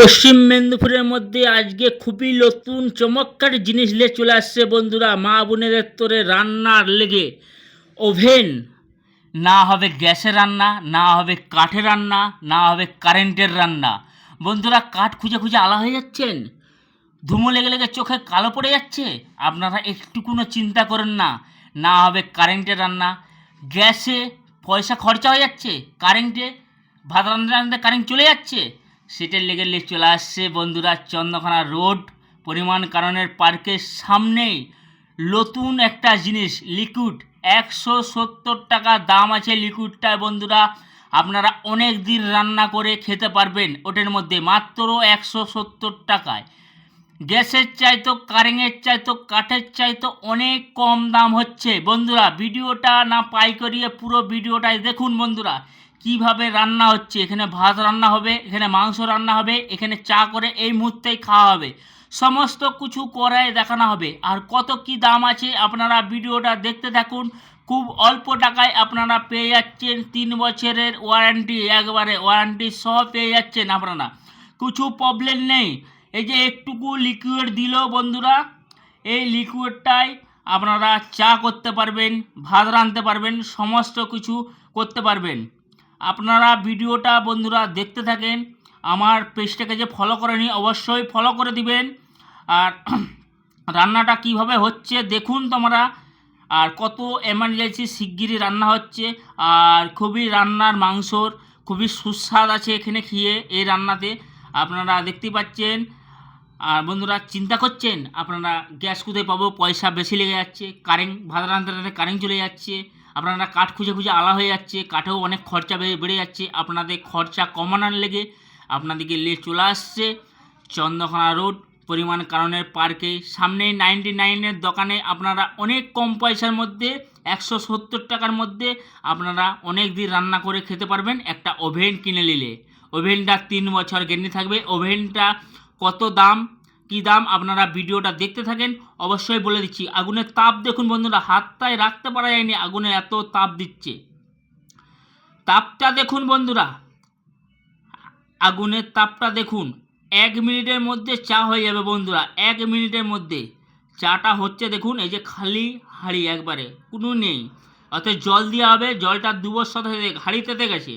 পশ্চিম মেদিনীপুরের মধ্যে আজকে খুবই নতুন চমৎকার জিনিস নিয়ে চলে আসছে বন্ধুরা, মা বোনেদের তোরে রান্নার লেগে। ওভেন, না হবে গ্যাসে রান্না, না হবে কাঠে রান্না, না হবে কারেন্টের রান্না। বন্ধুরা, কাঠ খুঁজে খুঁজে আলা হয়ে যাচ্ছেন? ধুমো লেগে লেগে চোখে কালো পড়ে যাচ্ছে? আপনারা একটুকুনো চিন্তা করেন না না হবে কারেন্টের রান্না। গ্যাসে পয়সা খরচা হয়ে যাচ্ছে, কারেন্টে ভাত রান্না রান্নাতে কারেন্ট চলে যাচ্ছে। সেটার লেগে লেগে চলে আসছে। বন্ধুরা চন্দ্রখানা রোড পরিমাণ কারণের পার্কের সামনেই নতুন একটা জিনিস লিকুইড একশো সত্তর টাকা দাম আছে লিকুইডটায় বন্ধুরা। আপনারা অনেক দিন রান্না করে খেতে পারবেন ওটার মধ্যে, মাত্র একশো সত্তর টাকায়। গ্যাসের চাইতো কারেন্টের চাইতো কাঠের চাইতো অনেক কম দাম হচ্ছে। বন্ধুরা, ভিডিওটা না পাইকরিয়ে পুরো ভিডিওটাই দেখুন বন্ধুরা। কীভাবে রান্না হচ্ছে? এখানে ভাত রান্না হবে, এখানে মাংস রান্না হবে, এখানে চা করে এই মুহূর্তেই খাওয়া হবে। সমস্ত কিছু করায় দেখানো হবে। আর কত কি দাম আছে আপনারা ভিডিওটা দেখতে থাকুন। খুব অল্প টাকায় আপনারা পেয়ে যাচ্ছেন তিন বছরের ওয়ারেন্টি, একবারে ওয়ারেন্টি সহ পেয়ে যাচ্ছেন আপনারা। কিছু প্রবলেম নেই। এই যে একটুকু লিকুইড দিল বন্ধুরা, এই লিকুইডটাই আপনারা চা করতে পারবেন, ভাত রাঁধতে পারবেন, সমস্ত কিছু করতে পারবেন। আপনারা ভিডিওটা বন্ধুরা দেখতে থাকেন, আমার পেজটাকে যে ফলো করেনি অবশ্যই ফলো করে দিবেন। আর রান্নাটা কীভাবে হচ্ছে দেখুন তোমরা। আর কত এমার্জেন্সি শিগগিরই রান্না হচ্ছে। আর খুবই রান্নার মাংসর খুবই সুস্বাদ আছে এখানে খেয়ে এই রান্নাতে। আপনারা দেখতে পাচ্ছেন। আর বন্ধুরা চিন্তা করছেন, আপনারা গ্যাস কোথায় পাবো? পয়সা বেশি লেগে যাচ্ছে কারেন্ট ভাত রাঁধতে কারেন্ট চলে যাচ্ছে। আপনারা কাঠ খুঁজে খুঁজে আলা হয়ে যাচ্ছে, কাঠেও অনেক খরচা বেড়ে যাচ্ছে, আপনাদের খরচা কমানোর লেগে আপনাদেরকে লে চলে আসছে, চন্দ্রকোনা রোড, পরিমাণ কারণের পার্কে, সামনে নাইনটি নাইনের দোকানে আপনারা অনেক কম পয়সার মধ্যে, একশো সত্তর টাকার মধ্যে আপনারা অনেক দিন রান্না করে খেতে পারবেন একটা ওভেন কিনে নিলে। ওভেনটা তিন বছর গ্যারেন্টি থাকবে, ওভেনটা কত দাম? কি দাম আপনারা ভিডিওটা দেখতে থাকেন, অবশ্যই বলে দিচ্ছি। আগুনের তাপ দেখুন বন্ধুরা, হাতটায় রাখতে পারা যায়নি, আগুনে এত তাপ দিচ্ছে। তাপটা দেখুন বন্ধুরা, আগুনের তাপটা দেখুন, এক মিনিটের মধ্যে চা হয়ে যাবে বন্ধুরা, এক মিনিটের মধ্যে। চাটা হচ্ছে দেখুন, এই যে খালি হাঁড়ি একবারে, কোনো নেই। অর্থাৎ জল দেওয়া হবে, জলটা দু বছর হয়ে হাঁড়িতে গেছে।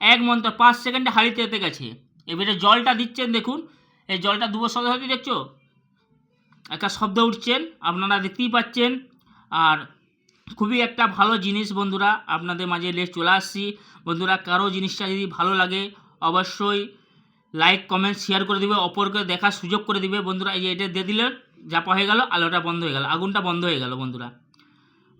এক মন্ত্র, পাঁচ সেকেন্ডে হাঁড়িতে এতে গেছে। এবারে জলটা দিচ্ছেন দেখুন এই জলটা দু বছর হতে দেখছ? একটা শব্দ উঠছেন, আপনারা দেখতেই পাচ্ছেন। আর খুবই একটা ভালো জিনিস বন্ধুরা, আপনাদের মাঝে লেট চলে আসছি। বন্ধুরা, কারও জিনিসটা যদি ভালো লাগে, অবশ্যই লাইক কমেন্ট শেয়ার করে দিবে, অপরকে দেখার সুযোগ করে দিবে। বন্ধুরা, এই যে এটা দিয়ে দিলে জাপা হয়ে গেল, আলোটা বন্ধ হয়ে গেল, আগুনটা বন্ধ হয়ে গেল বন্ধুরা।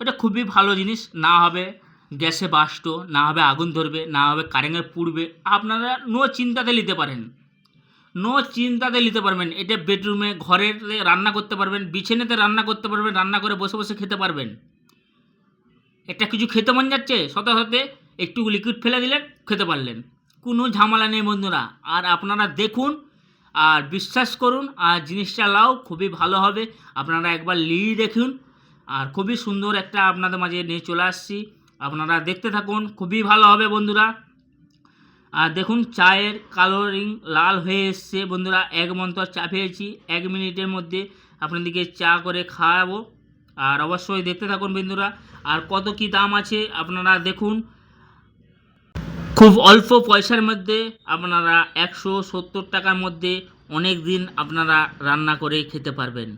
ওটা খুবই ভালো জিনিস, না হবে গ্যাসে বাস্ট না হবে আগুন ধরবে, না হবে কারেন্টে পুড়বে, আপনারা নো চিন্তাতে নিতে পারেন। নো চিন্তাতে নিতে পারবেন। এটা বেডরুমে ঘরের রান্না করতে পারবেন, বিছানাতে রান্না করতে পারবেন, রান্না করে বসে বসে খেতে পারবেন। একটা কিছু খেতে মন যাচ্ছে সতে সতে একটু লিকুইড ফেলে দিলেন, খেতে পারলেন। কোনো ঝামেলা নেই বন্ধুরা, আর আপনারা দেখুন আর বিশ্বাস করুন, আর জিনিসটা লাও, খুবই ভালো হবে। আপনারা একবার লিয়ে দেখুন, আর খুবই সুন্দর একটা আপনাদের মাঝে নিয়ে চলে আসছি। আপনারা দেখতে থাকুন, খুবই ভালো হবে বন্ধুরা। আর দেখুন, চায়ের কালারিং লাল হয়ে এসছে। বন্ধুরা, এক মন্ত্র চা পেয়েছি। এক মিনিটের মধ্যে আপনাদেরকে চা করে খাওয়াবো। আর অবশ্যই দেখতে থাকুন বন্ধুরা। আর কত কি দাম আছে আপনারা দেখুন। খুব অল্প পয়সার মধ্যে আপনারা একশো সত্তর টাকার মধ্যে অনেক দিন আপনারা রান্না করে খেতে পারবেন।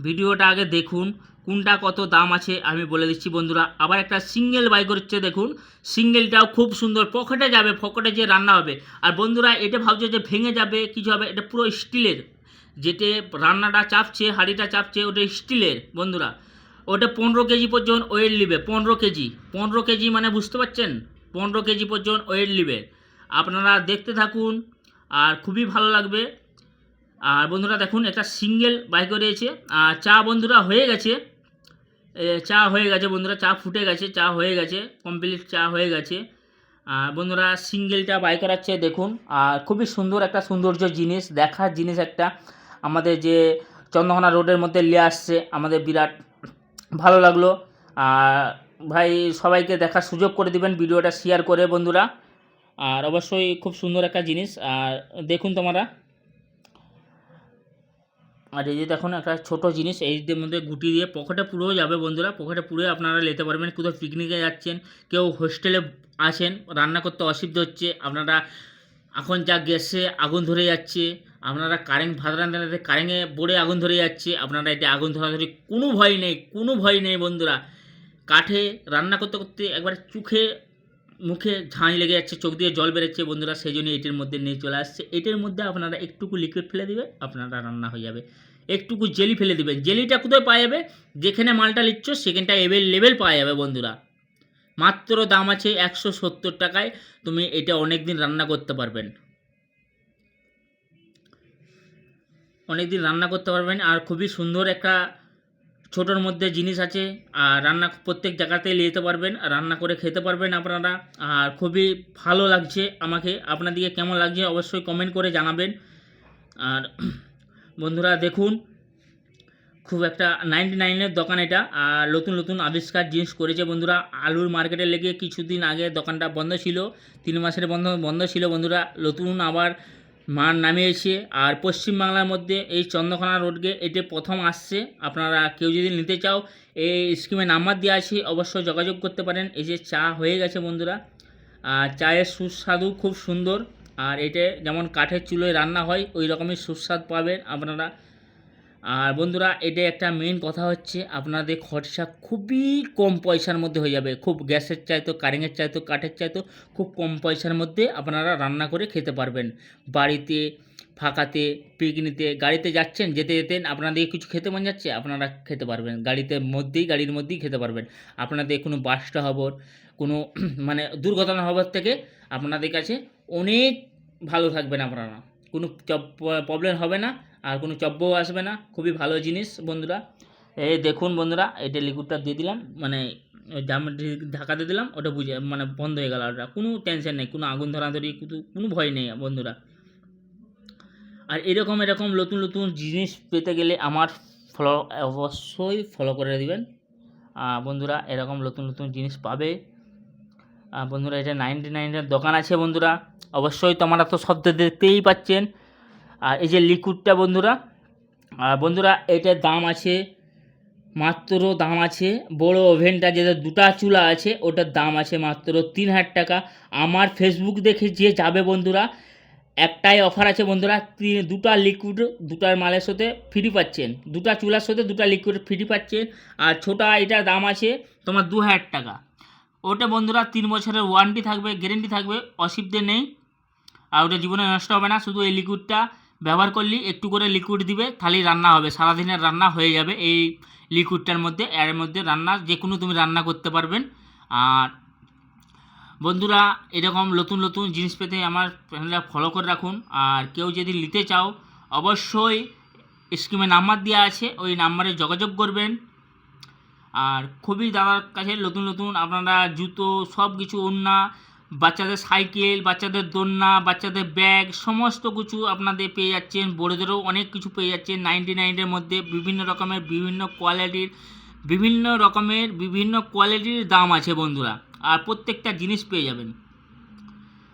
ভিডিওটা আগে দেখুন। কোনটা কত দাম আছে আমি বলে দিচ্ছি বন্ধুরা। আবার একটা সিঙ্গেল বাই করছে, দেখুন। সিঙ্গেলটাও খুব সুন্দর। পকেটে যাবে, পকেটে যে রান্না হবে। আর বন্ধুরা, এটা ভাবছে যে ভেঙে যাবে, কিছু হবে? এটা পুরো স্টিলের। যেতে রান্নাটা চাপছে, হাঁড়িটা চাপছে, ওটা স্টিলের, বন্ধুরা। ওটা পনেরো কেজি পর্যন্ত ওয়েট নেবে, পনেরো কেজি। পনেরো কেজি মানে বুঝতে পারছেন? পনেরো কেজি পর্যন্ত ওয়েট নিবে। আপনারা দেখতে থাকুন, আর খুবই ভালো লাগবে। আর বন্ধুরা, দেখুন একটা সিঙ্গেল বাইক রয়েছে আর চা বন্ধুরা, হয়ে গেছে। চা হয়ে গেছে বন্ধুরা, চা ফুটে গেছে, চা হয়ে গেছে কমপ্লিট চা হয়ে গেছে। আর বন্ধুরা, সিঙ্গেলটা বাই করাচ্ছে, দেখুন। আর খুবই সুন্দর একটা সৌন্দর্য জিনিস, দেখার জিনিস একটা। আমাদের যে চন্দ্রকোনা রোডের মধ্যে নিয়ে আসছে, আমাদের বিরাট ভালো লাগল। আর ভাই, সবাইকে দেখার সুযোগ করে দিবেন, ভিডিওটা শেয়ার করে বন্ধুরা। আর অবশ্যই খুব সুন্দর একটা জিনিস। আর দেখুন তোমরা আর এই যে দেখুন, একটা ছোট জিনিস, এই মধ্যে গুটি দিয়ে পকেটে পুরো যাবে বন্ধুরা, পকেটে পুরো আপনারা নিতে পারবেন। কোথাও পিকনিকে যাচ্ছেন, কেউ হোস্টেলে আছেন, রান্না করতে অসুবিধা হচ্ছে, আপনারা এখন যা গ্যাসে আগুন ধরে যাচ্ছে, আপনারা কারেন্ট ভাত রান্নাতে কারেন্টে বোর্ডে আগুন ধরে যাচ্ছে, আপনারা এটা আগুন ধরাধরি কোনো ভয় নেই, কোনো ভয় নেই বন্ধুরা। কাঠে রান্না করতে করতে একবার চোখে মুখে ঝাঁই লেগে যাচ্ছে, চোখ দিয়ে জল বেরোচ্ছে বন্ধুরা, সেই জন্য এটির মধ্যে নিয়ে চলে আসছে। এটির মধ্যে আপনারা একটুকু লিকুইড ফেলে দেবে, আপনারা রান্না হয়ে যাবে। একটুকু জেলি ফেলে দিবেন জেলিটা কোথায় পাওয়া যাবে? যেখানে মালটা নিচ্ছ সেখানটা এভেলেবেল পাওয়া যাবে বন্ধুরা। মাত্র দাম আছে একশো সত্তর টাকায়, তুমি এটা অনেক দিন রান্না করতে পারবেন। অনেক দিন রান্না করতে পারবেন, আর খুবই সুন্দর একটা ছোটোর মধ্যে জিনিস আছে, আর রান্না প্রত্যেক জায়গাতে নিয়ে যেতে পারবেন রান্না করে খেতে পারবেন আপনারা। আর খুবই ভালো লাগছে আমাকে। আপনাদেরকে কেমন লাগছে অবশ্যই কমেন্ট করে জানাবেন। আর বন্ধুরা, দেখুন, খুব একটা নাইনটি নাইনের দোকান এটা, আর নতুন নতুন আবিষ্কার জিনিস করেছে বন্ধুরা। আলুর মার্কেটে লেগে কিছুদিন আগে দোকানটা বন্ধ ছিল, তিন মাসের বন্ধ বন্ধ ছিল বন্ধুরা। নতুন আবার মান নামিয়েছে। আর পশ্চিমবাংলার মধ্যে এই চন্দ্রকোনা রোডকে এটি প্রথম আসছে। আপনারা কেউ যদি নিতে চাও, এই স্কিমে নাম্বার দিয়ে আছে, অবশ্যই যোগাযোগ করতে পারেন। এই যে চা হয়ে গেছে বন্ধুরা। আর চায়ের সুস্বাদু খুব সুন্দর। আর এটা যেমন কাঠের চুলোয় রান্না হয়, ওই রকমই সুস্বাদ পাবেন আপনারা। আর বন্ধুরা এটা একটা মেন কথা হচ্ছে, আপনাদের খরচা খুবই কম পয়সার মধ্যে হয়ে যাবে। খুব গ্যাসের চাইতো, কারেন্টের চাইতো, কাঠের চাইতো, খুব কম পয়সার মধ্যে আপনারা রান্না করে খেতে পারবেন। বাড়িতে, ফাঁকাতে পিকনিকে গাড়িতে যাচ্ছেন, যেতে যেতে আপনাদের কিছু খেতে মন যাচ্ছে, আপনারা খেতে পারবেন। গাড়িতে মধ্যেই, গাড়ির মধ্যেই খেতে পারবেন। আপনাদের কোনো বাসটা হবর, কোনো মানে দুর্ঘটনা হবার থেকে আপনাদের কাছে অনেক ভালো থাকবেন আপনারা। কোনো প্রবলেম হবে না আর কোনো চব্বও আসবে না। খুবই ভালো জিনিস বন্ধুরা। এই দেখুন বন্ধুরা, এটা লিকুইডটা দিয়ে দিলাম। মানে জাম ঢাকা দিয়ে দিলাম, ওটা বুঝে মানে বন্ধ হয়ে গেল ওটা। কোনো টেনশন নেই, কোনো আগুন ধরাধরি, কোনো ভয় নেই বন্ধুরা। আর এরকম এরকম নতুন নতুন জিনিস পেতে গেলে আমার ফলো অবশ্যই ফলো করে দেবেন। বন্ধুরা, এরকম নতুন নতুন জিনিস পাবে। বন্ধুরা, এটা নাইনটি নাইনের দোকান আছে বন্ধুরা। অবশ্যই তোমরা তো শব্দ দেখতেই পাচ্ছেন। আর এই যে লিকুইডটা বন্ধুরা, আর বন্ধুরা এটার দাম আছে, মাত্র দাম আছে, বড় ওভেনটা যেটা দুটা চুলা আছে, ওটার দাম আছে মাত্র তিন হাজার টাকা। আমার ফেসবুক দেখে যে যাবে বন্ধুরা, একটাই অফার আছে বন্ধুরা দুটা লিকুইড দুটার মালের সাথে ফ্রি পাচ্ছেন। দুটা চুলার সাথে দুটা লিকুইড ফ্রি পাচ্ছেন। আর ছোটা এটার দাম আছে তোমার দু হাজার টাকা। ওটা বন্ধুরা তিন বছরের ওয়ারেন্টি থাকবে গ্যারেন্টি থাকবে, অসুবিধে নেই। আর ওটা জীবনে নষ্ট হবে না, শুধু এই লিকুইডটা ব্যবহার করলে একটু করে লিকুইড দিবে, তাহলেই রান্না হবে। সারাদিনের রান্না হয়ে যাবে এই লিকুইডটার মধ্যে, এর মধ্যে রান্না যে কোনো তুমি রান্না করতে পারবেন। আর বন্ধুরা, এরকম নতুন নতুন জিনিস পেতে আমার চ্যানেলটা ফলো করে রাখুন। আর কেউ যদি নিতে চাও, অবশ্যই স্ক্রিমে নাম্বার দেওয়া আছে, ওই নাম্বারে যোগাযোগ করবেন। আর খুবই দাদার কাছে নতুন নতুন আপনারা জুতো সব কিছু ওড়না বাচ্চাদের সাইকেল, বাচ্চাদের দোলনা, বাচ্চাদের ব্যাগ, সমস্ত কিছু আপনাদের পেয়ে যাচ্ছেন। বড়োদেরও অনেক কিছু পেয়ে যাচ্ছেন। নাইনটি নাইনের মধ্যে বিভিন্ন রকমের, বিভিন্ন কোয়ালিটির বিভিন্ন রকমের, বিভিন্ন কোয়ালিটির দাম আছে বন্ধুরা। আর প্রত্যেকটা জিনিস পেয়ে যাবেন।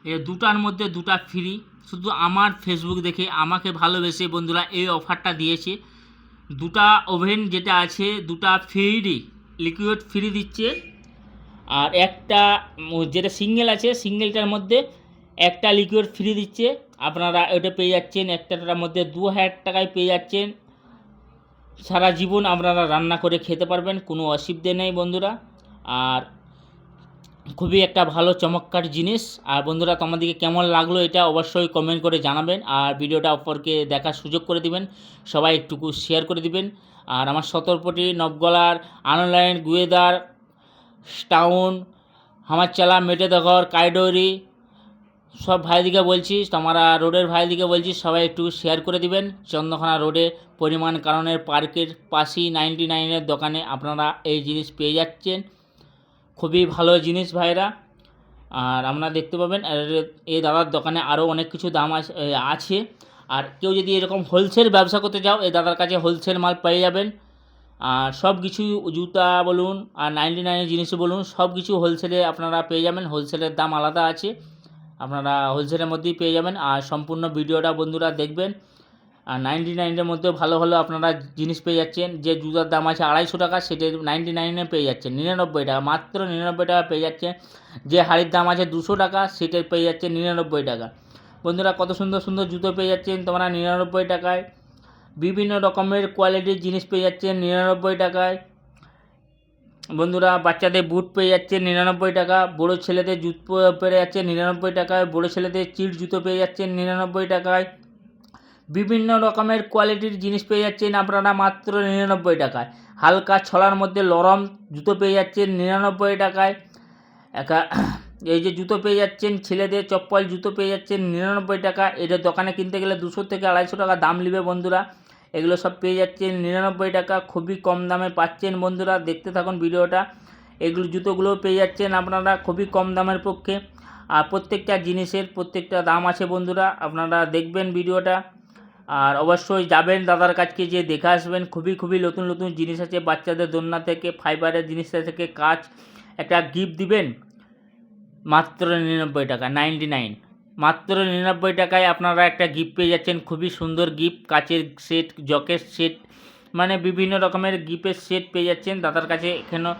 এ দুটার মধ্যে দুটা ফ্রি শুধু আমার ফেসবুক দেখে আমাকে ভালোবেসে বন্ধুরা এই অফারটা দিয়েছে। দুটা ওভেন যেটা আছে, দুটা ফ্রি লিকুইড ফ্রি দিচ্ছে। আর একটা যেটা সিঙ্গেল আছে সিঙ্গেলটার মধ্যে একটা লিকুইড ফ্রি দিচ্ছে। আপনারা ওটা পেয়ে যাচ্ছেন একটাটার মধ্যে দু হাজার টাকায় পেয়ে যাচ্ছেন। সারা জীবন আপনারা রান্না করে খেতে পারবেন, কোনো অসুবিধে নেই বন্ধুরা। আর খুবই একটা ভালো চমৎকার জিনিস। আর বন্ধুরা, তোমাদেরকে কেমন লাগল এটা অবশ্যই কমেন্ট করে জানাবেন। আর ভিডিওটা অপরকে দেখার সুযোগ করে দিবেন। সবাই একটুকু শেয়ার করে দিবেন। আর আমার সতর্কটি নবগলার আনলাইন গুয়েদার টাউন হামারচালা মেটেদঘর কাইডরি সব ভাইদিকে বলছি তোমরা রোডের ভাইদিকে বলছি সবাই একটু শেয়ার করে দিবেন। চন্দ্রখানা রোডে পরিমাণ কারণের পার্কের পাশেই নাইনটি নাইনের দোকানে আপনারা এই জিনিস পেয়ে যাচ্ছেন। খুবই ভালো জিনিস ভাইরা। আর আপনারা দেখতে পাবেন এই দাদার দোকানে আরও অনেক কিছু দাম আছে। আর কেউ যদি এরকম হোলসেল ব্যবসা করতে চাও এই দাদার কাছে হোলসেল মাল পেয়ে যাবেন। আর সব কিছু জুতা বলুন আর নাইনটি নাইনের জিনিস বলুন সব কিছু হোলসেলে আপনারা পেয়ে যাবেন। হোলসেলের দাম আলাদা আছে। আপনারা হোলসেলের মধ্যেই পেয়ে যাবেন। আর সম্পূর্ণ ভিডিওটা বন্ধুরা দেখবেন। আর নাইনটি নাইনের মধ্যে ভালো ভালো আপনারা জিনিস পেয়ে যাচ্ছেন। যে জুতার দাম আছে আড়াইশো টাকা, সেটা নাইনটি নাইনে পেয়ে যাচ্ছেন। নিরানব্বই টাকা, মাত্র নিরানব্বই টাকা পেয়ে যাচ্ছেন। যে হাড়ির দাম আছে দুশো টাকা, সেটা পেয়ে যাচ্ছেন নিরানব্বই টাকা। বন্ধুরা কত সুন্দর সুন্দর জুতো পেয়ে যাচ্ছেন তোমরা নিরানব্বই টাকায়। বিভিন্ন রকমের কোয়ালিটির জিনিস পেয়ে যাচ্ছেন নিরানব্বই টাকায়। বন্ধুরা, বাচ্চাদের বুট পেয়ে যাচ্ছে নিরানব্বই টাকা, বড়ো ছেলেদের জুতো পেয়ে যাচ্ছে নিরানব্বই টাকায়, বড়ো ছেলেদের চিট জুতো পেয়ে যাচ্ছেন নিরানব্বই টাকায়। বিভিন্ন রকমের কোয়ালিটির জিনিস পেয়ে যাচ্ছেন আপনারা মাত্র নিরানব্বই টাকায়। হালকা ছলার মধ্যে লরম জুতো পেয়ে যাচ্ছেন নিরানব্বই টাকায়। একা, এই যে জুতো পেয়ে যাচ্ছেন, ছেলেদের চপ্পল জুতো পেয়ে যাচ্ছেন নিরানব্বই টাকা। এটা দোকানে কিনতে গেলে দুশো থেকে আড়াইশো টাকা দাম নেবে বন্ধুরা। এগুলো সব পেয়ে যাচ্ছেন। নিরানব্বই টাকা খুবই কম দামে পাচ্ছেন বন্ধুরা। দেখতে থাকুন ভিডিওটা। এগুলো জুতোগুলো পেয়ে যাচ্ছেন আপনারা খুবই কম দামের পক্ষে। আর প্রত্যেকটা জিনিসের প্রত্যেকটা দাম আছে বন্ধুরা। আপনারা দেখবেন ভিডিওটা। আর অবশ্যই যাবেন দাদার কাছকে যে দেখে আসবেন। খুবই খুবই নতুন নতুন জিনিস আছে বাচ্চাদের দোলনা থেকে, ফাইবারের জিনিস থেকে, কাজ। একটা গিফট দিবেন। মাত্র নিরানব্বই টাকা নাইনটি নাইন মাত্র নিরানব্বই টাকায় আপনারা একটা গিফট পেয়ে যাচ্ছেন। খুবই সুন্দর গিফট কাচের সেট জকের সেট মানে বিভিন্ন রকমের গিফটের সেট পেয়ে যাচ্ছেন। দাদার কাছে এখানে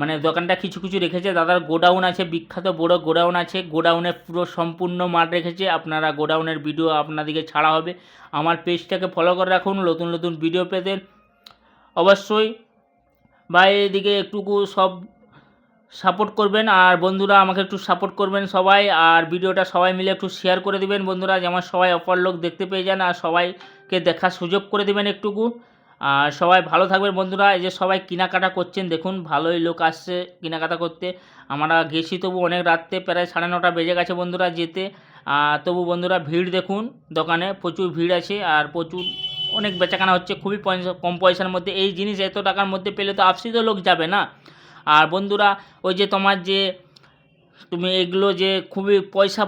মানে দোকানটা কিছু কিছু রেখেছে। দাদার গোডাউন আছে, বিখ্যাত বড় গোডাউন আছে। গোডাউনে পুরো সম্পূর্ণ মাঠ রেখেছে। আপনারা গোডাউনের ভিডিও আপনাদেরকে ছাড়া হবে। আমার পেজটাকে ফলো করে রাখুন, নতুন নতুন ভিডিও পেতে। অবশ্যই, বা এদিকে একটুকু সব সাপোর্ট করবেন আর বন্ধুরা আমাকে একটু সাপোর্ট করবেন সবাই আর ভিডিওটা সবাই মিলে একটু শেয়ার করে দিবেন বন্ধুরা, যেমন সবাই অপর লোক দেখতে পেয়ে যান আর সবাইকে দেখার সুযোগ করে দিবেন একটুকু। আর সবাই ভালো থাকবেন বন্ধুরা, এই যে সবাই কেনাকাটা করছেন, দেখুন ভালোই লোক আসছে কেনাকাটা করতে। আমরা গেছি তবু অনেক রাত্রে, প্রায় সাড়ে নটা বেজে গেছে বন্ধুরা যেতে। তবু বন্ধুরা ভিড় দেখুন দোকানে, প্রচুর ভিড় আছে আর প্রচুর অনেক বেচাকেনা হচ্ছে, খুবই কম পয়সার মধ্যে। এই জিনিস এত টাকার মধ্যে পেলে তো আপসিতে লোক যাবে না। আর বন্ধুরা ওই যে তোমার যে তুমি এগুলো যে খুবই পয়সা